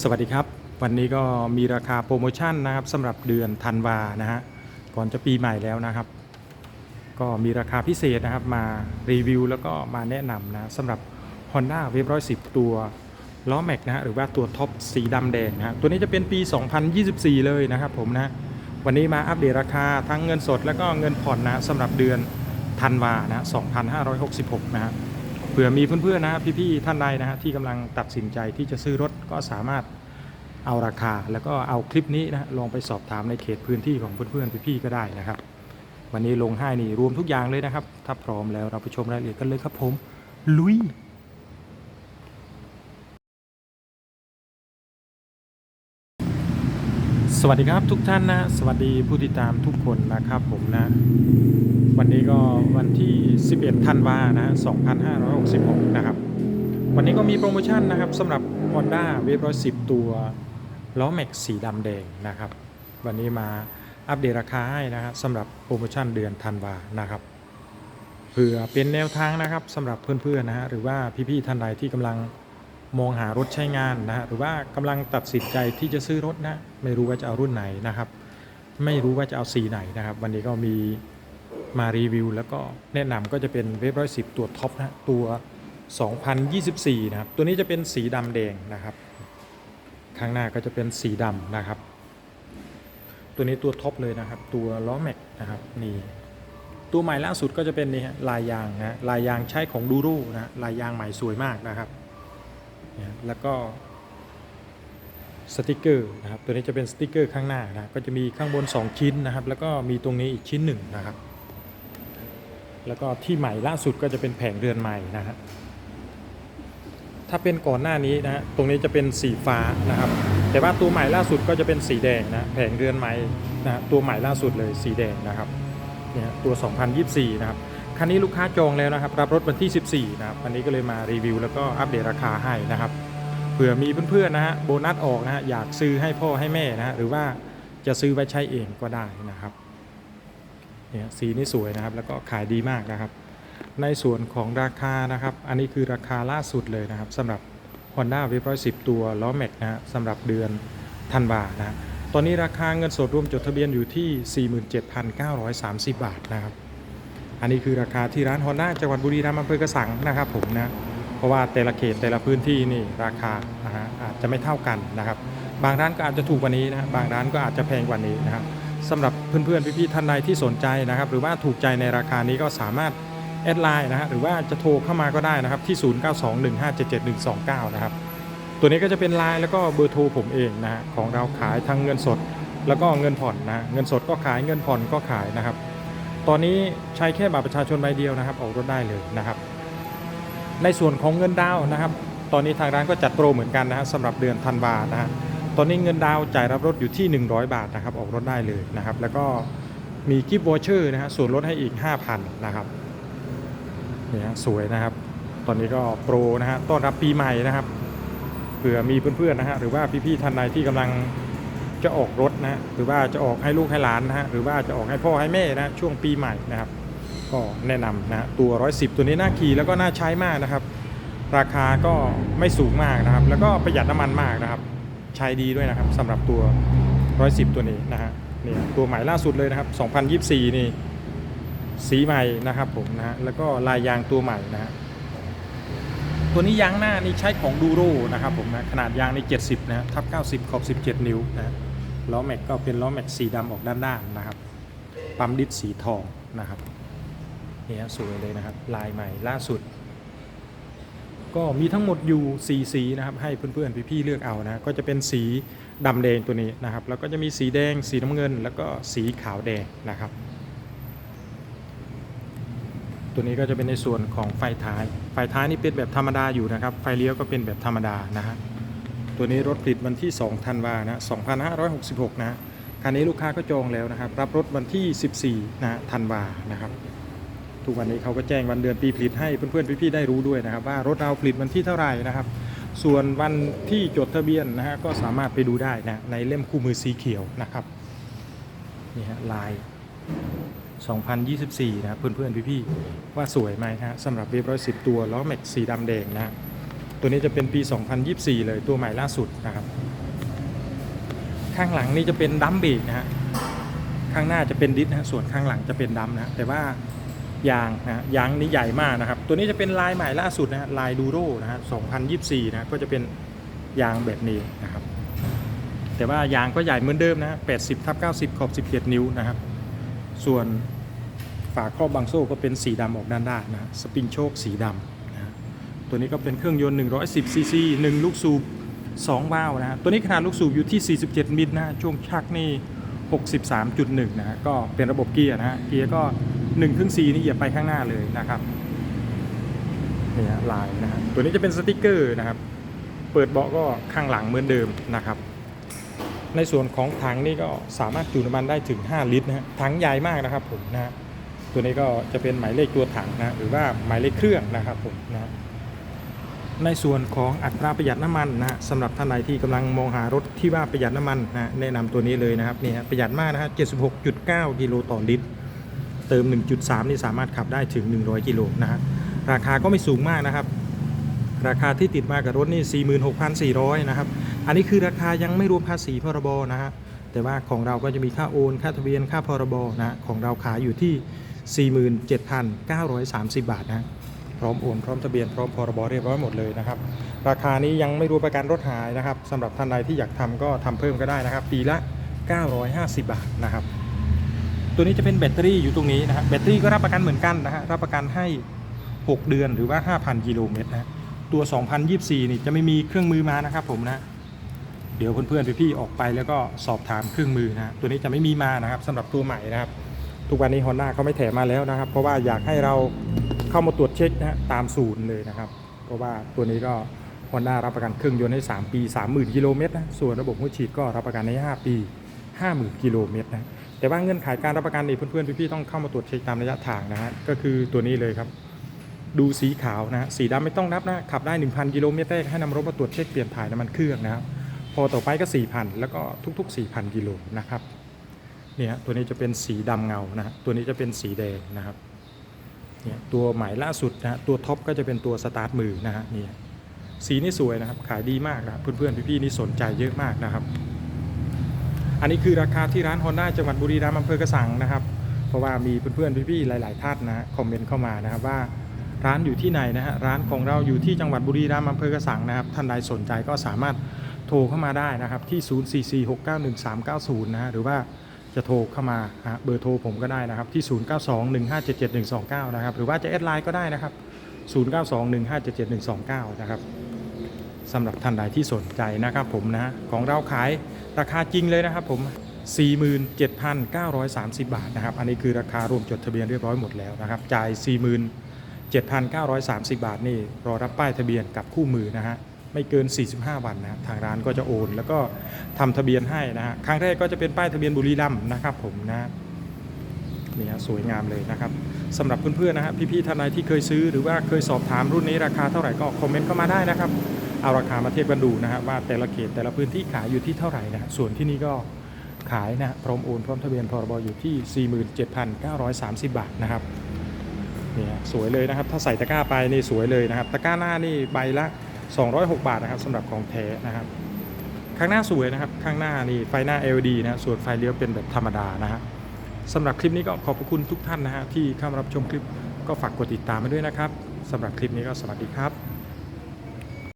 สวัสดีครับ วันนี้ก็มีราคาโปรโมชั่นนะครับสำหรับเดือนธันวานะฮะก่อนจะปีใหม่แล้วนะครับ ก็มีราคาพิเศษนะครับมารีวิวแล้วก็มาแนะนำนะสำหรับ Honda w a v 110 ตัวล้อแม็กนะฮะหรือว่าตัวท็อปสีดำแดงนะฮะตัวนี้จะเป็นปี 2024 เลยนะครับผมนะวันนี้มาอัปเดตราคาทั้งเงินสด แล้วก็เงินผ่อนนะสำหรับเดือนธันวานะ 2566 นะฮะ เผื่อมีเพื่อนๆนะพี่ๆท่านใดนะฮะที่กำลังตัดสินใจที่จะซื้อรถก็สามารถเอาราคา แล้วก็เอาคลิปนี้นะลองไปสอบถามในเขตพื้นที่ของเพื่อนๆพี่ๆก็ได้นะครับ วันนี้ลงให้นี่รวมทุกอย่างเลยนะครับ ถ้าพร้อมแล้วเราไปชมรายละเอียดกันเลยครับผม ลุย สวัสดีครับทุกท่านนะ สวัสดีผู้ติดตามทุกคนนะครับผมนะ วันนี้ก็วันที่ 11ธันวานะฮะ2566 นะครับ วันนี้ก็มีโปรโมชั่นนะครับสำหรับ Honda w a v 110 ตัวล้อแม็กสีดำแดงนะครับ วันนี้มาอัปเดตราคาให้นะครับสำหรับโปรโมชั่นเดือนธันวานะครับเพื่อเป็นแนวทางนะครับสำหรับเพื่อนๆนะฮะหรือว่าพี่ๆท่านใดที่กำลัง มองหารถใช้งานนะฮะหรือว่ากำลังตัดสินใจที่จะซื้อรถนะไม่รู้ว่าจะเอารุ่นไหนนะครับ ไม่รู้ว่าจะเอาสีไหนนะครับ วันนี้ก็มีมารีวิว แล้วก็แนะนำก็จะเป็นเว็บร้อยสิบตัวท็อปนะตัว 2024 นะครับ ตัวนี้จะเป็นสีดำแดงนะครับ ข้างหน้าก็จะเป็นสีดำนะครับ ตัวนี้ตัวท็อปเลยนะครับ ตัวล้อแม็กนะครับนี่ตัวใหม่ล่าสุดก็จะเป็นนี่ฮะลายยางนะลายยางใช้ของดูโรนะลายยางใหม่สวยมากนะครับ แล้วก็สติกเกอร์นะครับตัวนี้จะเป็นสติกเกอร์ข้างหน้านะก็จะมีข้างบน 2 ชิ้นนะครับ แล้วก็มีตรงนี้อีกชิ้นหนึ่งนะครับ แล้วก็ที่ใหม่ล่าสุดก็จะเป็นแผงเรือนใหม่นะฮะถ้าเป็นก่อนหน้านี้นะฮะตรงนี้จะเป็นสีฟ้านะครับ แต่ว่าตัวใหม่ล่าสุดก็จะเป็นสีแดงนะแผงเรือนใหม่นะตัวใหม่ล่าสุดเลยสีแดงนะครับเนี่ยตัว 2024 นะครับ คันนี้ลูกค้าจองแล้วนะครับ รับรถวันที่ 14 นะครับ วันนี้ก็เลยมารีวิว แล้วก็อัปเดตราคาให้นะครับ เผื่อมีเพื่อนๆนะฮะโบนัสออกนะฮะอยากซื้อให้พ่อให้แม่นะฮะหรือว่าจะซื้อไว้ใช้เองก็ได้นะครับเนี่ยสีนี่สวยนะครับ แล้วก็ขายดีมากนะครับ ในส่วนของราคานะครับ อันนี้คือราคาล่าสุดเลยนะครับสำหรับ Honda w a v 110 ตัวล้อแม็กนะฮะสำหรับเดือนธันวานะฮะตอนนี้ราคาเงินสดรวมจดทะเบียนอยู่ที่ 47,930 บาทนะครับ อันนี้คือราคาที่ร้าน Honda จังหวัดบุรีรัมย์อำเภอกระสังนะครับผมนะเพราะว่าแต่ละเขตแต่ละพื้นที่นี่ราคานะฮะอาจจะไม่เท่ากันนะครับ บางร้านก็อาจจะถูกกว่านี้นะบางร้านก็อาจจะแพงกว่านี้นะครับสำหรับเพื่อนๆพี่ๆท่านใดที่สนใจนะครับ หรือว่าถูกใจในราคานี้ก็สามารถแอดไลน์นะฮะหรือว่าจะโทรเข้ามาก็ได้นะครับที่ 0921577129 นะครับตัวนี้ก็จะเป็นไลน์แล้วก็เบอร์โทรผมเองนะฮะของเราขายทั้งเงินสดแล้วก็เงินผ่อนนะเงินสดก็ขายเงินผ่อนก็ขายนะครับ ตอนนี้ใช้แค่บัตรประชาชนใบเดียวนะครับ ออกรถได้เลยนะครับ ในส่วนของเงินดาวนะครับ ตอนนี้ทางร้านก็จัดโปรเหมือนกันนะฮะสำหรับเดือนธันวานะฮะตอนนี้เงินดาวจ่ายรับรถอยู่ที่ 100 บาทนะครับ ออกรถได้เลยนะครับ แล้วก็มีกิฟต์วอเชอร์นะฮะส่วนลดให้อีก 5,000นะครับนี่ฮะสวยนะครับ ตอนนี้ก็โปรนะฮะต้อนรับปีใหม่นะครับเผื่อมีเพื่อนๆนะฮะหรือว่าพี่ๆท่านใดที่กำลัง จะออกรถนะฮะหรือว่าจะออกให้ลูกให้หลานนะฮะหรือว่าจะออกให้พ่อให้แม่นะช่วงปีใหม่นะครับ ก็แนะนำนะฮะตัว 110 ตัวนี้น่าขี่แล้วก็น่าใช้มากนะครับ ราคาก็ไม่สูงมากนะครับ แล้วก็ประหยัดน้ำมันมากนะครับ ใช้ดีด้วยนะครับสำหรับตัว 110 ตัวนี้นะฮะเนี่ยตัวใหม่ล่าสุดเลยนะครับ 2024 นี่สีใหม่นะครับผมนะฮะแล้วก็ลายยางตัวใหม่นะฮะตัวนี้ยางหน้านี่ใช้ของดูโรนะครับผมนะขนาดยางนี่70 นะฮะทับ 90 ขอบ 17 นิ้วนะฮะ ล้อแม็กก็เป็นล้อแม็กสีดำออกด้านๆนะครับ ปั๊มดิสสีทองนะครับเนี่ยสวยเลยนะครับ ลายใหม่ล่าสุด ก็มีทั้งหมดอยู่4สีนะครับ ให้เพื่อนๆพี่ๆเลือกเอานะ ก็จะเป็นสีดำแดงตัวนี้นะครับ แล้วก็จะมีสีแดง สีน้ำเงิน แล้วก็สีขาวแดงนะครับ ตัวนี้ก็จะเป็นในส่วนของไฟท้าย ไฟท้ายนี่เป็นแบบธรรมดาอยู่นะครับ ไฟเลี้ยวก็เป็นแบบธรรมดานะฮะ ตัวนี้รถผลิตวันที่ 2 ธันวานะ2566 นะคันนี้ลูกค้าก็จองแล้วนะครับ รับรถวันที่ 14 นะธันวานะครับ ทุกวันนี้เขาก็แจ้งวันเดือนปีผลิตให้เพื่อนๆพี่ๆได้รู้ด้วยนะครับ ว่ารถเราผลิตวันที่เท่าไหร่นะครับ ส่วนวันที่จดทะเบียนนะฮะก็สามารถไปดูได้นะในเล่มคู่มือสีเขียวนะครับนี่ฮะลาย 2024 นะเพื่อนๆพี่ๆว่าสวยไหมนะฮะสำหรับเวฟร้อยสิบตัวล้อแม็กสีดำแดงนะ ตัวนี้จะเป็นปี 2024 เลยตัวใหม่ล่าสุดนะครับ ข้างหลังนี่จะเป็นดัมเบรกนะฮะข้างหน้าจะเป็นดิสนะส่วนข้างหลังจะเป็นดัมนะแต่ว่ายางนะยางนี้ใหญ่มากนะครับ ตัวนี้จะเป็นลายใหม่ล่าสุดนะลายดูโรนะฮะ2024 นะก็จะเป็นยางแบบนี้นะครับ แต่ว่ายางก็ใหญ่เหมือนเดิมนะ80ทับ90 ขอบ 17 นิ้วนะครับ ส่วนฝาครอบบางโซ่ก็เป็นสีดำออกด้านด้านนะสปริงโชคสีดำ ตัวนี้ก็เป็นเครื่องยนต์ 110 ซีซี1ลูกสูบ2วาล์วนะฮะตัวนี้ขนาดลูกสูบอยู่ที่ 47 มิลนะฮะช่วงชักนี่ 63.1 นะฮะก็เป็นระบบเกียร์นะฮะเกียร์ก็1ถึง4นี่เหยียบไปข้างหน้าเลยนะครับนี่ฮะลายนะฮะตัวนี้จะเป็นสติกเกอร์นะครับ เปิดเบาะก็ข้างหลังเหมือนเดิมนะครับ ในส่วนของถังนี่ก็สามารถจุน้ำมันได้ถึง 5 ลิตรนะฮะถังใหญ่มากนะครับผมนะฮะตัวนี้ก็จะเป็นหมายเลขตัวถังนะหรือว่าหมายเลขเครื่องนะครับผมนะ ในส่วนของอัตราประหยัดน้ำมันนะฮะสำหรับท่านใดที่กำลังมองหารถที่ว่าประหยัดน้ำมันนะแนะนำตัวนี้เลยนะครับนี่ฮะประหยัดมากนะฮะ76.9 กิโลต่อลิตร เติม 1.3 นี่สามารถขับได้ถึง 100 กิโลนะฮะราคาก็ไม่สูงมากนะครับ ราคาที่ติดมากับรถนี่ 46,400 นะครับ อันนี้คือราคายังไม่รวมภาษีพรบนะฮะแต่ว่าของเราก็จะมีค่าโอนค่าทะเบียนค่าพรบนะของเราขายอยู่ที่ 47,930 บาทนะ ร้อมโอนพร้อมทะเบียนพร้อมพรบเรียบร้อยหมดเลยนะครับ ราคานี้ยังไม่รวมประกันรถหายนะครับสำหรับท่านใดที่อยากทำก็ทำเพิ่มก็ได้นะครับ ปีละ 950 บาทนะครับ ตัวนี้จะเป็นแบตเตอรี่อยู่ตรงนี้นะฮะแบตเตอรี่ก็รับประกันเหมือนกันนะฮะรับประกันให้ 6 เดือนหรือว่า 5,000 กิโลเมตรนะตัว 2024 นี่จะไม่มีเครื่องมือมานะครับผมนะเดี๋ยวเพื่อนๆพี่ๆออกไปแล้วก็สอบถามเครื่องมือนะฮะตัวนี้จะไม่มีมานะครับสำหรับตัวใหม่นะครับ ทุกวันนี้ Honda เขาไม่แถมมาแล้วนะครับ เพราะว่าอยากให้เรา เข้ามาตรวจเช็คนะฮะตามศูนย์เลยนะครับ เพราะว่าตัวนี้ก็ Honda รับประกันเครื่องยนต์ให้ 3 ปี 30,000 กิโลเมตรนะส่วนระบบหัวฉีดก็รับประกันให้ 5 ปี 50,000 กิโลเมตรนะแต่ว่าเงื่อนไขการรับประกันนี่เพื่อนๆพี่ๆต้องเข้ามาตรวจเช็คตามระยะทางนะฮะก็คือตัวนี้เลยครับ ดูสีขาวนะสีดำไม่ต้องนับนะขับได้ 1,000 กิโลเมตรแรกให้นำรถมาตรวจเช็คเปลี่ยนถ่ายน้ำมันเครื่องนะครับพอต่อไปก็ 4,000 แล้วก็ทุก ๆ 4,000 กิโลนะครับเนี่ยตัวนี้จะเป็นสีดำเงานะฮะตัวนี้จะเป็นสีแดงนะครับ เนี่ยตัวใหม่ล่าสุดนะฮะตัวท็อปก็จะเป็นตัวสตาร์ทมือนะฮะนี่สีนี่สวยนะครับขายดีมากนะเพื่อนๆพี่ๆนี่สนใจเยอะมากนะครับ อันนี้คือราคาที่ร้าน Honda จังหวัดบุรีรัมย์อำเภอกระสังนะครับ เพราะว่ามีเพื่อนๆพี่ๆหลาย ๆท่านนะคอมเมนต์เข้ามานะครับว่าร้านอยู่ที่ไหนนะฮะร้านของเราอยู่ที่จังหวัดบุรีรัมย์อำเภอกระสังนะครับท่านใดสนใจก็สามารถโทรเข้ามาได้นะครับที่ 044691390 นะฮะหรือว่า จะโทรเข้ามาเบอร์โทรผมก็ได้นะครับที่ 0921577129 นะครับหรือว่าจะแอดไลน์ก็ได้นะครับ 0921577129 นะครับสำหรับท่านใดที่สนใจนะครับผมนะของเราขายราคาจริงเลยนะครับผม 47,930 บาทนะครับ อันนี้คือราคารวมจดทะเบียนเรียบร้อยหมดแล้วนะครับจ่าย 47,930 บาทนี่รอรับป้ายทะเบียนกับคู่มือนะฮะไม่เกิน 45 วันนะทางร้านก็จะโอน แล้วก็ ทำทะเบียนให้นะฮะครั้งแรกก็จะเป็นป้ายทะเบียนบุรีรัมย์นะครับผมนะนี่ฮะสวยงามเลยนะครับสำหรับเพื่อนๆนะฮะพี่ๆท่านใดที่เคยซื้อหรือว่าเคยสอบถามรุ่นนี้ราคาเท่าไหร่ก็คอมเมนต์เข้ามาได้นะครับเอาราคามาเทียบกันดูนะฮะว่าแต่ละเขตแต่ละพื้นที่ขายอยู่ที่เท่าไหร่นะส่วนที่นี่ก็ขายนะพร้อมโอนพร้อมทะเบียนพรบอยู่ที่ 47,930 บาทนะครับเนี่ฮะสวยเลยนะครับถ้าใส่ตะกร้าไปนี่สวยเลยนะครับตะกร้าหน้านี่ใบละ 206 บาทนะครับสำหรับของแท้นะครับ ข้างหน้าสวยนะครับ ข้างหน้านี่ไฟหน้า LED นะฮะส่วนไฟเลี้ยวเป็นแบบธรรมดานะฮะสำหรับคลิปนี้ก็ขอบพระคุณทุกท่านนะฮะที่เข้ามารับชมคลิปก็ฝากกดติดตามมาด้วยนะครับสำหรับคลิปนี้ก็สวัสดีครับ